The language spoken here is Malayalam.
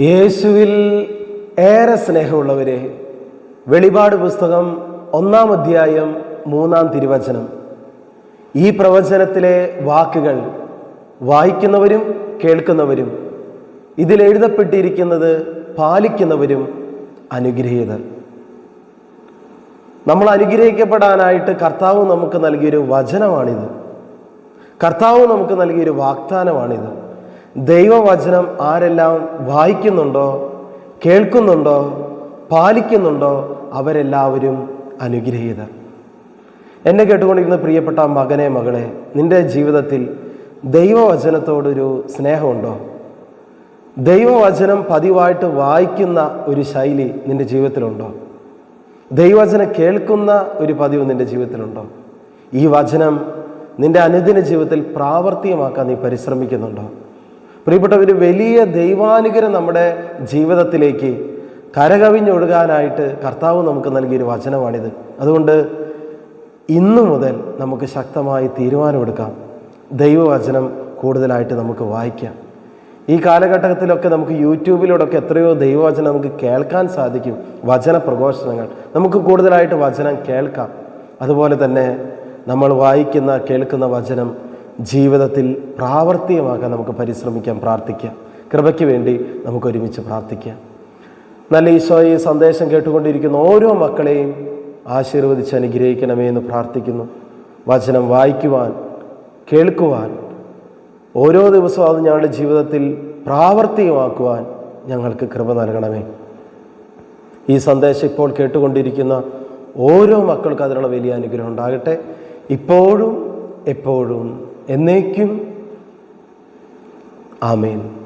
യേശുവിൽ ഏറെ സ്നേഹമുള്ളവരെ വെളിപാട് പുസ്തകം ഒന്നാം അധ്യായം മൂന്നാം തിരുവചനം. ഈ പ്രവചനത്തിലെ വാക്കുകൾ വായിക്കുന്നവരും കേൾക്കുന്നവരും ഇതിൽ എഴുതപ്പെട്ടിരിക്കുന്നത് പാലിക്കുന്നവരും അനുഗ്രഹീതർ നമ്മൾ അനുഗ്രഹിക്കപ്പെടാനായിട്ട് കർത്താവ് നമുക്ക് നൽകിയൊരു വചനമാണിത്. കർത്താവ് നമുക്ക് നൽകിയൊരു വാഗ്ദാനമാണിത്. ദൈവവചനം ആരെല്ലാം വായിക്കുന്നുണ്ടോ കേൾക്കുന്നുണ്ടോ പാലിക്കുന്നുണ്ടോ അവരെല്ലാവരും അനുഗ്രഹീതർ. എന്നെ കേട്ടുകൊണ്ടിരിക്കുന്ന പ്രിയപ്പെട്ട മകനെ മകളെ നിന്റെ ജീവിതത്തിൽ ദൈവവചനത്തോടൊരു സ്നേഹമുണ്ടോ? ദൈവവചനം പതിവായിട്ട് വായിക്കുന്ന ഒരു ശൈലി നിന്റെ ജീവിതത്തിലുണ്ടോ? ദൈവവചനം കേൾക്കുന്ന ഒരു പതിവ് നിന്റെ ജീവിതത്തിലുണ്ടോ? ഈ വചനം നിന്റെ അനുദിന ജീവിതത്തിൽ പ്രാവർത്തികമാക്കാൻ നീ പരിശ്രമിക്കുന്നുണ്ടോ? പ്രിയപ്പെട്ടവർ വലിയ ദൈവാനുഗ്രഹം നമ്മുടെ ജീവിതത്തിലേക്ക് കരകവിഞ്ഞൊഴുകാനായിട്ട് കർത്താവ് നമുക്ക് നൽകിയൊരു വചനമാണിത്. അതുകൊണ്ട് ഇന്നു മുതൽ നമുക്ക് ശക്തമായി തീരുമാനമെടുക്കാം. ദൈവവചനം കൂടുതലായിട്ട് നമുക്ക് വായിക്കാം. ഈ കാലഘട്ടത്തിലൊക്കെ നമുക്ക് യൂട്യൂബിലൂടെയൊക്കെ എത്രയോ ദൈവവചനം നമുക്ക് കേൾക്കാൻ സാധിക്കും. വചന പ്രഘോഷണങ്ങൾ. നമുക്ക് കൂടുതലായിട്ട് വചനം കേൾക്കാം. അതുപോലെ തന്നെ നമ്മൾ വായിക്കുന്ന കേൾക്കുന്ന വചനം ജീവിതത്തിൽ പ്രാവർത്തികമാക്കാൻ നമുക്ക് പരിശ്രമിക്കാം പ്രാർത്ഥിക്കാം. കൃപയ്ക്ക് വേണ്ടി നമുക്ക് ഒരുമിച്ച് പ്രാർത്ഥിക്കാം. നല്ല ഈശോ ഈ സന്ദേശം കേട്ടുകൊണ്ടിരിക്കുന്ന ഓരോ മക്കളെയും ആശീർവദിച്ച് അനുഗ്രഹിക്കണമേ എന്ന് പ്രാർത്ഥിക്കുന്നു. വചനം വായിക്കുവാൻ കേൾക്കുവാൻ ഓരോ ദിവസവും അത് ഞങ്ങളുടെ ജീവിതത്തിൽ പ്രാവർത്തികമാക്കുവാൻ ഞങ്ങൾക്ക് കൃപ നൽകണമേ. ഈ സന്ദേശം ഇപ്പോൾ കേട്ടുകൊണ്ടിരിക്കുന്ന ഓരോ മക്കൾക്കും അതിനുള്ള വലിയ അനുഗ്രഹം ഉണ്ടാകട്ടെ. ഇപ്പോഴും എപ്പോഴും എന്നേക്കും. ആമേൻ.